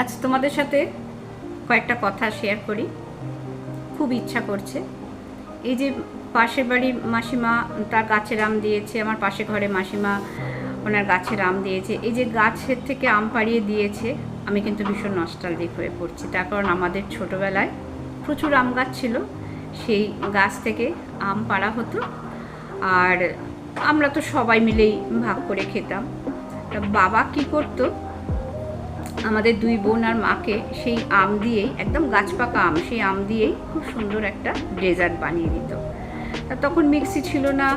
আজ তোমাদের সাথে কয়েকটা কথা শেয়ার করি। খুব ইচ্ছা করছে। এই যে পাশের বাড়ির মাসিমা তার গাছের আম দিয়েছে, আমার পাশে ঘরে মাসিমা ওনার গাছের আম দিয়েছে। এই যে গাছের থেকে আম পাড়িয়ে দিয়েছে, আমি কিন্তু ভীষণ নস্টালজিক হয়ে পড়ছি। তার কারণ আমাদের ছোটোবেলায় প্রচুর আম গাছ ছিল, সেই গাছ থেকে আম পাড়া হতো। আর আমরা তো সবাই মিলেই ভাগ করে খেতাম। বাবা কি করতো আমাদের দুই বোন আর মাকে সেই আম দিয়েই একদম গাছপাকা আম, সেই আম দিয়েই খুব সুন্দর একটা ডেজার্ট বানিয়ে দিত। তখন মিক্সি ছিল না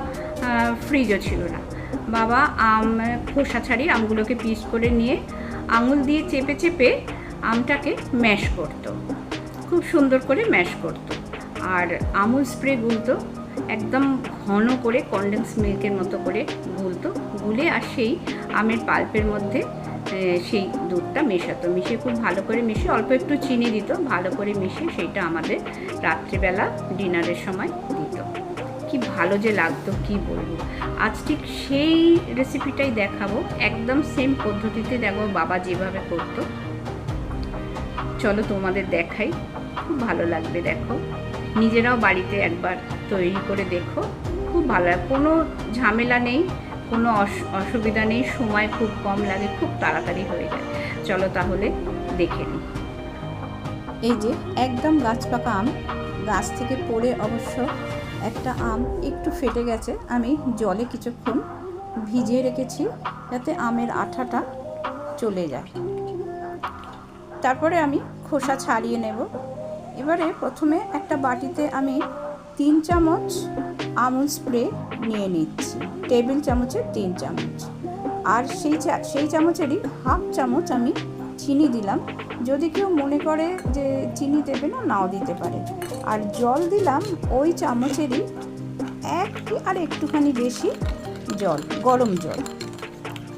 ফ্রিজও ছিল না। বাবা আম, খোসা ছাড়িয়ে আমগুলোকে পিস করে নিয়ে আঙুল দিয়ে চেপে চেপে আমটাকে ম্যাশ করতো। খুব সুন্দর করে ম্যাশ করতো। আর আমুল স্প্রে গুলতো, একদম ঘন করে কন্ডেন্স মিল্কের মতো করে গুলতো, গুলে আর সেই আমের পাল্পের মধ্যে সেই দুধটা মেশাতো মিশিয়ে খুব ভালো করে মিশিয়ে অল্প একটু চিনি দিত, ভালো করে মিশিয়ে সেইটা আমাদের রাত্রিবেলা ডিনারের সময় দিত। কি ভালো যে লাগতো, কি বলব। আজ ঠিক সেই রেসিপিটাই দেখাবো, একদম সেম পদ্ধতিতে দেখো বাবা যেভাবে করতো। চলো তোমাদের দেখাই, খুব ভালো লাগবে দেখো। নিজেরাও বাড়িতে একবার তৈরি করে দেখো, খুব ভালো কোনো ঝামেলা নেই কোনো অস- অসুবিধা নেই, সময় খুব কম লাগে, খুব তাড়াতাড়ি হয়ে যায়। চলো তাহলে দেখে নিই। এই যে একদম গাছ পাকা আম, গাছ থেকে পড়ে অবশ্য একটা আম একটু ফেটে গেছে, আমি জলে কিছুক্ষণ ভিজিয়ে রেখেছি যাতে আমের আঠাটা চলে যায়। তারপরে আমি খোসা ছাড়িয়ে নেব। এবারে প্রথমে একটা বাটিতে আমি তিন চামচ আমুল স্প্রে নিয়ে নিচ্ছি। টেবিল চামচের তিন চামচ। আর সেই সেই চামচেরই হাফ চামচ আমি চিনি দিলাম। যদি কেউ মনে করে যে চিনি দেবে না, নাও দিতে পারে। আর জল দিলাম ওই চামচেরই এক আর একটুখানি বেশি জল, গরম জল।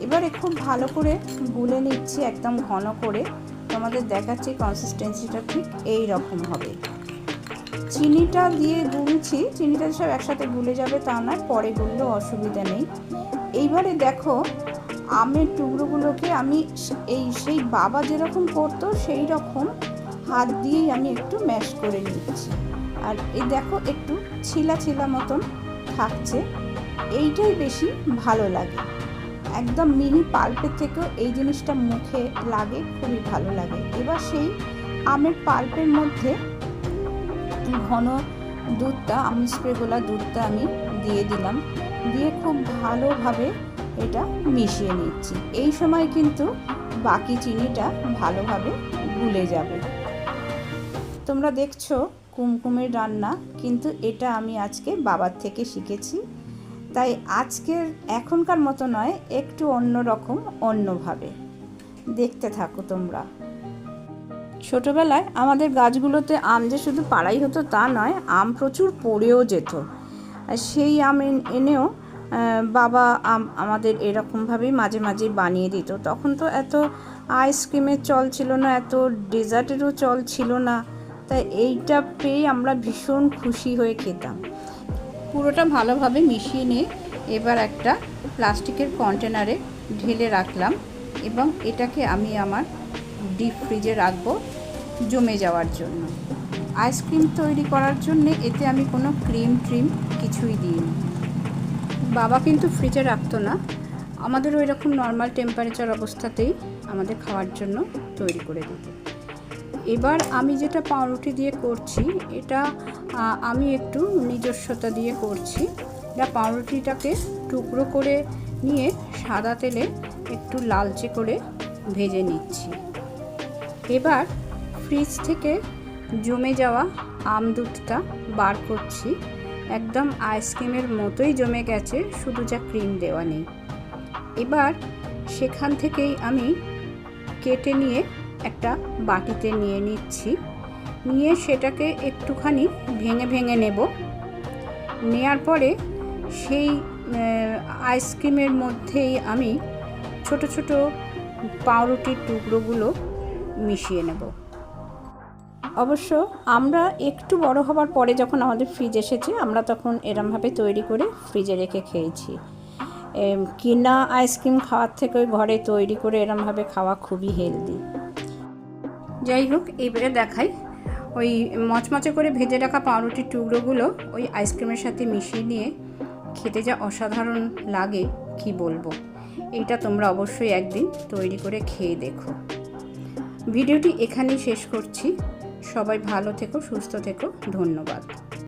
এবারে খুব ভালো করে গুলে নিচ্ছি একদম ঘন করে। তোমাদের দেখাচ্ছি কনসিস্টেন্সিটা ঠিক এই রকম হবে। চিনিটা দিয়ে গুলছি চিনিটা সব একসাথে গুলে যাবে তা না পরে গুললেও অসুবিধা নেই। এইবারে দেখো, আমের টুকরোগুলোকে আমি এই সেই বাবা যেরকম করতো সেই রকম হাত দিয়েই আমি একটু ম্যাশ করে নিচ্ছি। আর এই দেখো, একটু ছিলা ছিলা মতন থাকছে। এইটাই বেশি ভালো লাগে। একদম মিহি পাল্পের থেকেও এই জিনিসটা মুখে লাগে, খুবই ভালো লাগে। এবার সেই আমের পাল্পের মধ্যে ঘন দুধটা আমুল স্প্রে গোলা দুধটা আমি দিয়ে দিলাম। দিয়ে খুব ভালোভাবে এটা মিশিয়ে নিচ্ছি। এই সময় কিন্তু বাকি চিনিটা ভালোভাবে গুলে যাবে। তোমরা দেখছ কুমকুমের রান্না, কিন্তু এটা আমি আজকে বাবার থেকে শিখেছি। তাই আজকের এখনকার মতো নয়, একটু অন্য রকম অন্যভাবে। দেখতে থাকো তোমরা। ছোটবেলায় আমাদের গাছগুলোতে আম যে শুধু পাড়াই হতো তা নয়, আম প্রচুর পড়েও যেত। সেই আম এনেও বাবা আম আমাদের এরকমভাবেই মাঝে মাঝে বানিয়ে দিত। তখন তো এত আইসক্রিমের চল ছিল না, এত ডেজার্টেরও চল ছিল না। তাই এইটা পেয়ে আমরা ভীষণ খুশি হয়ে খেতাম। পুরোটা ভালোভাবে মিশিয়ে নিয়ে এবার একটা প্লাস্টিকের কন্টেনারে ঢেলে রাখলাম এবং এটাকে আমি আমার ডিপ ফ্রিজে রাখব জমে যাওয়ার জন্য। আইসক্রিম তৈরি করার জন্য এতে আমি কোনো ক্রিম ট্রিম কিছুই দিইনি। বাবা কিন্তু ফ্রিজে রাখতো না। আমাদের ওই রকম নর্মাল টেম্পারেচার অবস্থাতেই আমাদের খাওয়ার জন্য তৈরি করে দিত। এবার আমি যেটা পাউরুটি দিয়ে করছি, এটা আমি একটু নিজস্বতা দিয়ে করছি। এটা পাউরুটিটাকে টুকরো করে নিয়ে সাদা তেলে একটু লালচে করে ভেজে নিচ্ছি। এবার ফ্রিজ থেকে জমে যাওয়া আম দুধটা বার করছি। একদম আইসক্রিমের মতোই জমে গেছে, শুধু যা ক্রিম দেওয়া নেই। এবার সেখান থেকেই আমি কেটে নিয়ে একটা বাটিতে নিয়ে নিচ্ছি। নিয়ে সেটাকে একটুখানি ভেঙে ভেঙে নেব। নেয়ার পরে সেই আইসক্রিমের মধ্যেই আমি ছোট ছোট পাউরুটির টুকরোগুলো মিশিয়ে নেব। অবশ্য আমরা একটু বড় হবার পরে যখন আমাদের ফ্রিজ এসেছে, আমরা তখন এরমভাবে তৈরি করে ফ্রিজে রেখে খেয়েছি। কিনা আইসক্রিম খাওয়ার থেকে ঘরে তৈরি করে এরমভাবে খাওয়া খুবই হেলদি যাই হোক এবারে দেখাই। ওই মচমচে করে ভেজে রাখা পাউরুটির টুকরোগুলো ওই আইসক্রিমের সাথে মিশিয়ে নিয়ে খেতে যা অসাধারণ লাগে, কি বলব? এটা তোমরা অবশ্যই একদিন তৈরি করে খেয়ে দেখো। ভিডিওটি এখানেই শেষ করছি। সবাই ভালো থেকো সুস্থ থেকো। ধন্যবাদ।